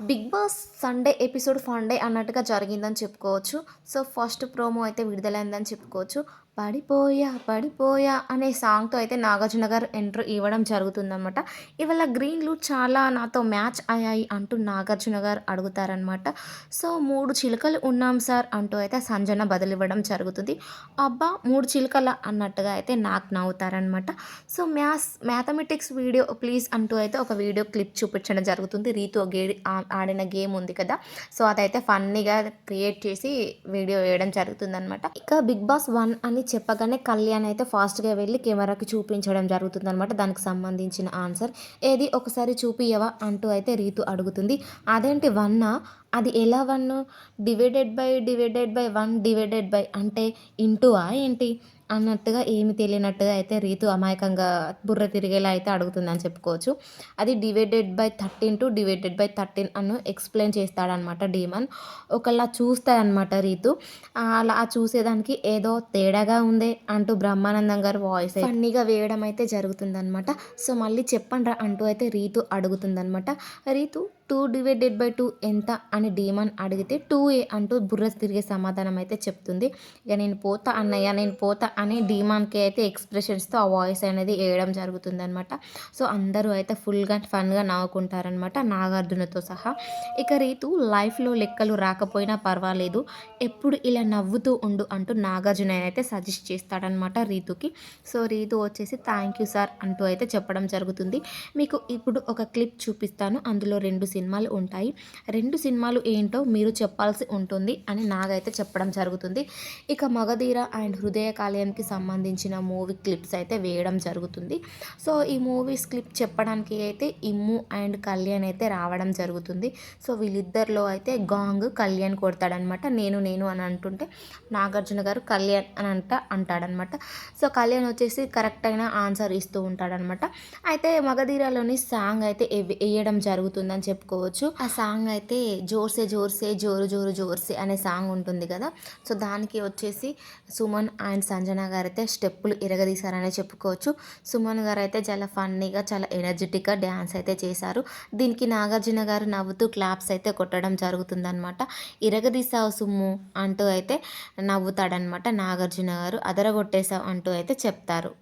Bigg Boss Sunday episode Funday అన్నట్టుగా జరిగిందని చెప్పుకోవచ్చు. సో ఫస్ట్ ప్రోమో అయితే విడుదలైందని చెప్పుకోవచ్చు. పడిపోయా పడిపోయా అనే సాంగ్తో అయితే నాగార్జున గారు ఎంట్రీ ఇవ్వడం జరుగుతుందన్నమాట. ఇవాళ గ్రీన్లు చాలా నాతో మ్యాచ్ అయ్యాయి అంటూ నాగార్జున గారు అడుగుతారనమాట సో మూడు చిలుకలు ఉన్నాం సార్ అంటూ అయితే సంజన బదిలివ్వడం జరుగుతుంది. అబ్బా మూడు చిలుకల అన్నట్టుగా అయితే నాకు నవ్వుతారనమాట so maths mathematics video please అంటూ అయితే ఒక వీడియో క్లిప్ చూపించడం జరుగుతుంది. రీతు గే ఆడిన గేమ్ ఉంది కదా. సో అదైతే ఫన్నీగా క్రియేట్ చేసి వీడియో వేయడం జరుగుతుందన్నమాట. ఇక బిగ్ బాస్ వన్ అని చెప్పగానే కళ్యాణ్ అయితే ఫాస్ట్గా వెళ్ళి కెమెరాకి చూపించడం జరుగుతుందన్నమాట. దానికి సంబంధించిన ఆన్సర్. ఏది? ఒకసారి చూపియవా అంటూ అయితే రీతు అడుగుతుంది. అదేంటి వన్నా? అది ఎలా one divided by divided by one divided by అంటే ఇంటూవా ఏంటి? అన్నట్టుగా ఏమి తెలియనట్టుగా అయితే రీతు అమాయకంగా బుర్ర తిరిగేలా అయితే అడుగుతుందని చెప్పుకోవచ్చు. అది divided by thirteen two divided by thirteen Anu explain చేస్తాడనమాట డీమన్ ఒకలా చూస్తాడనమాట రీతు. అలా చూసేదానికి ఏదో తేడాగా ఉందే అంటూ బ్రహ్మానందం గారు వాయిస్ ఫన్నీగా వేయడం అయితే జరుగుతుందనమాట సో మళ్ళీ చెప్పండి అంటూ అయితే Ritu అడుగుతుందనమాట Ritu two divided by two ఎంత అని డీమన్ అడిగితే టూ ఏ అంటూ బుర్ర తిరిగే సమాధానం అయితే చెప్తుంది. ఇక నేను పోతా అన్నయ్య నేను పోతా అని డీమాన్కి అయితే ఎక్స్ప్రెషన్స్తో ఆ వాయిస్ అనేది వేయడం జరుగుతుంది అనమాట సో అందరూ అయితే ఫుల్గా ఫన్గా నవ్వుకుంటారనమాట నాగార్జునతో సహా. ఇక రీతు లైఫ్లో లెక్కలు రాకపోయినా పర్వాలేదు. ఎప్పుడు ఇలా నవ్వుతూ ఉండు అంటూ నాగార్జున అయితే సజెస్ట్ చేస్తాడనమాట రీతుకి. సో రీతు వచ్చేసి థ్యాంక్ యూ సార్ అంటూ అయితే చెప్పడం జరుగుతుంది. మీకు ఇప్పుడు ఒక క్లిప్ చూపిస్తాను. అందులో రెండు సినిమాలు ఉంటాయి. రెండు సినిమాలు ఏంటో మీరు చెప్పాల్సి ఉంటుంది అని నాగైతే చెప్పడం జరుగుతుంది. ఇక మగధీర అండ్ హృదయ కాలయంకి సంబంధించిన మూవీ క్లిప్స్ అయితే వేయడం జరుగుతుంది. సో ఈ మూవీస్ క్లిప్ చెప్పడానికి అయితే ఇమ్ము అండ్ కళ్యాణ్ అయితే రావడం జరుగుతుంది. సో వీళ్ళిద్దరిలో అయితే గాంగ్ కళ్యాణ్ కొడతాడనమాట. నేను నేను అని అంటుంటే నాగార్జున గారు కళ్యాణ్ అని అంట అంటాడనమాట. సో కళ్యాణ్ వచ్చేసి కరెక్ట్ అయిన ఆన్సర్ ఇస్తూ ఉంటాడనమాట. అయితే మగధీరలోని సాంగ్ అయితే వేయడం జరుగుతుందని చెప్పుకోవచ్చు ఆ సాంగ్ అయితే జోర్సే జోర్సే జోరు జోరు జోర్సే అనే సాంగ్ ఉంటుంది కదా. సో దానికి వచ్చేసి సుమన్ అండ్ సంజన గారు అయితే స్టెప్పులు ఇరగదీశారనే చెప్పుకోవచ్చు. సుమన్ గారు అయితే చాలా ఫన్నీగా చాలా ఎనర్జెటిక్గా డ్యాన్స్ అయితే చేశారు. దీనికి నాగార్జున గారు నవ్వుతూ క్లాప్స్ అయితే కొట్టడం జరుగుతుందనమాట ఇరగదీసావు సుమ్ము అంటూ అయితే నవ్వుతాడనమాట నాగార్జున గారు. అదరగొట్టేశావు అంటూ అయితే చెప్తారు.